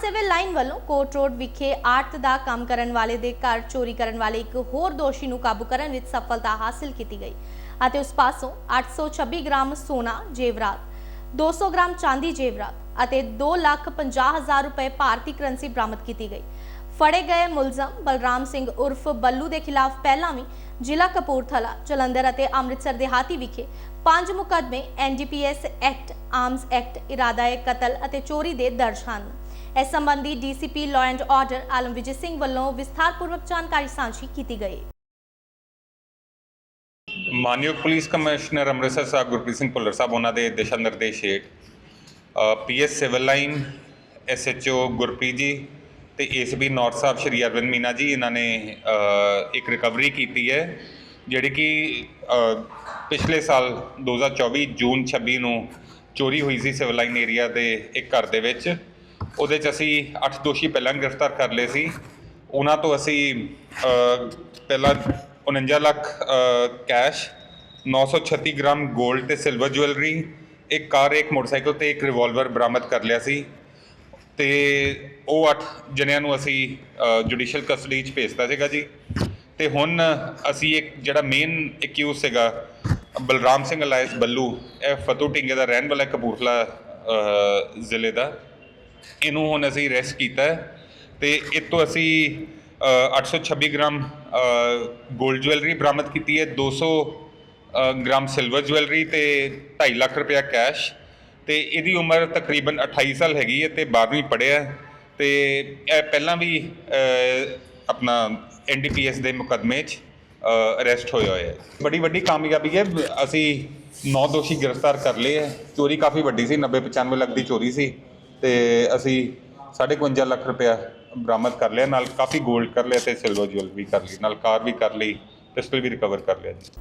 Civil line ਵੱਲੋਂ ਕੋਟ road ਵਿਖੇ art ਦਾ ਕੰਮ ਕਰਨ ਵਾਲੇ ਦੇ ਘਰ ਚੋਰੀ ਕਰਨ ਵਾਲੇ ਇੱਕ ਹੋਰ ਦੋਸ਼ੀ ਨੂੰ ਕਾਬੂ ਕਰਨ ਵਿੱਚ ਸਫਲਤਾ ਹਾਸਲ ਕੀਤੀ ਗਈ ਅਤੇ ਉਸ ਪਾਸੋਂ 826 ਗ੍ਰਾਮ ਸੋਨਾ ਜੇਵਰਾਤ 200 ਗ੍ਰਾਮ ਚਾਂਦੀ ਜੇਵਰਾਤ ਅਤੇ 2,50,000 ਰੁਪਏ ਭਾਰਤੀ ਕਰੰਸੀ ਬਰਾਮਦ ਕੀਤੀ ਗਈ। ਫੜੇ ਗਏ ਮੁਲਜ਼ਮ ਬਲਰਾਮ ਸਿੰਘ ਉਰਫ ਬੱਲੂ ਦੇ ਖਿਲਾਫ ਪਹਿਲਾਂ ਵੀ ਜ਼ਿਲ੍ਹਾ ਕਪੂਰਥਲਾ ਜਲੰਧਰ ਅਤੇ ਅੰਮ੍ਰਿਤਸਰ ਦੇਹਾਤੀ ਵਿਖੇ ਪੰਜ ਮੁਕੱਦਮੇ ਐਨਡੀਪੀਐਸ ਐਕਟ ਆਰਮਸ ਐਕਟ ਇਰਾਦਾ ਕਤਲ ਅਤੇ ਚੋਰੀ ਦੇ ਦਰਜ ਹਨ। ਇਸ ਸੰਬੰਧੀ DCP law and order Alam Vijay Singh ਵੱਲੋਂ ਵਿਸਥਾਰਪੂਰਵਕ ਜਾਣਕਾਰੀ ਸਾਂਝੀ ਕੀਤੀ ਗਈ। ਮਾਨਯੋਗ ਪੁਲਿਸ ਕਮਿਸ਼ਨਰ ਅੰਮ੍ਰਿਤਸਰ ਸਾਹਿਬ ਗੁਰਪ੍ਰੀਤ ਸਿੰਘ ਭੁੱਲਰ ਸਾਹਿਬ, ਉਹਨਾਂ ਦੇ ਦਿਸ਼ਾ ਨਿਰਦੇਸ਼ ਹੇਠ PS civil line, SHO Gurpreet ji ਤੇ ਏਸੀਬੀ ਨਾਰਥ ਸਾਹਿਬ ਸ਼੍ਰੀ ਅਰਵਿੰਦ ਮੀਨਾ ਜੀ, ਇਹਨਾਂ ਨੇ ਇੱਕ ਰਿਕਵਰੀ ਕੀਤੀ ਹੈ, ਜਿਹੜੀ ਕਿ ਪਿਛਲੇ ਸਾਲ 2024 ਜੂਨ 26 ਨੂੰ ਚੋਰੀ ਹੋਈ ਸੀ ਸਿਵਲ ਲਾਈਨ ਏਰੀਆ ਦੇ ਇੱਕ ਘਰ ਦੇ ਵਿੱਚ। ਉਹਦੇ 'ਚ ਅਸੀਂ 8 ਦੋਸ਼ੀ ਪਹਿਲਾਂ ਗ੍ਰਿਫਤਾਰ ਕਰ ਲਏ ਸੀ। ਉਹਨਾਂ ਤੋਂ ਅਸੀਂ ਪਹਿਲਾਂ 49 ਲੱਖ ਅ, ਕੈਸ਼ 936 ਗ੍ਰਾਮ 골ਡ ਤੇ ਸਿਲਵਰ ਜੁਐਲਰੀ ਇੱਕ ਕਾਰ ਇੱਕ ਮੋਟਰਸਾਈਕਲ ਤੇ ਇੱਕ ਰਿਵਾਲਵਰ ਬਰਾਮਦ ਕਰ ਲਿਆ ਸੀ। ਤੇ ਉਹ 8 ਜਣਿਆਂ ਨੂੰ ਅਸੀਂ ਜੁਡੀਸ਼ੀਅਲ ਕਸਟਡੀ 'ਚ ਭੇਜਤਾ ਸੀਗਾ ਜੀ। ਤੇ ਹੁਣ ਅਸੀਂ ਇੱਕ ਜਿਹੜਾ ਮੇਨ ਐਕਿਊਜ਼ ਸੀਗਾ ਬਲਰਾਮ ਸਿੰਘ ਅਲਾਇਸ ਬੱਲੂ ਇਹ ਫਤੂ ਢਿੰਗੇ ਦਾ ਰਹਿਣ ਵਾਲਾ ਕਪੂਰਥਲਾ ਜ਼ਿਲ੍ਹੇ ਦਾ। ਇਹਨੂੰ ਹੁਣ ਅਸੀਂ ਰੈਸਟ ਕੀਤਾ ਹੈ ਤੇ ਇਹ ਤੋਂ ਅਸੀਂ ਅ, 826 ਗ੍ਰਾਮ 골ਡ ਜੁਐਲਰੀ ਬਰਾਮਦ ਕੀਤੀ ਹੈ 200 ਅ, ਗ੍ਰਾਮ ਸਿਲਵਰ ਜੁਐਲਰੀ ਤੇ 2.5 ਲੱਖ ਰੁਪਇਆ ਕੈਸ਼ ਤੇ ਇਹਦੀ ਉਮਰ ਤਕਰੀਬਨ 28 ਸਾਲ ਹੈਗੀ ਹੈ ਤੇ 12ਵੀਂ ਪੜ੍ਹਿਆ ਹੈ ਤੇ ਇਹ ਪਹਿਲਾਂ ਵੀ ਅ, ਆਪਣਾ ਐਨਡੀਪੀਐਸ ਦੇ ਮੁਕੱਦਮੇ 'ਚ ਅਰੈਸਟ ਹੋਇਆ ਹੋਇਆ ਹੈ। ਬੜੀ ਵੱਡੀ ਕਾਮਯਾਬੀ ਹੈ ਅਸੀਂ ਨੌ ਦੋਸ਼ੀ ਗ੍ਰਿਫਤਾਰ ਕਰ ਲਏ ਹੈ ਚੋਰੀ ਕਾਫੀ ਵੱਡੀ ਸੀ 90 95 ਲੱਖ ਦੀ ਚੋਰੀ ਸੀ। ਤੇ ਅਸੀਂ 55 ਲੱਖ ਰੁਪਇਆ ਬਰਾਮਦ ਕਰ ਲਿਆ, ਨਾਲ ਕਾਫੀ 골ਡ ਕਰ ਲਿਆ ਤੇ ਸਿਲਵਰ ਜੁਐਲਰੀ ਕਰ ਲਈ, ਨਾਲ ਕਾਰ ਵੀ ਕਰ ਲਈ ਪਿਸਟਲ ਵੀ ਰਿਕਵਰ ਕਰ ਲਿਆ ਜੀ।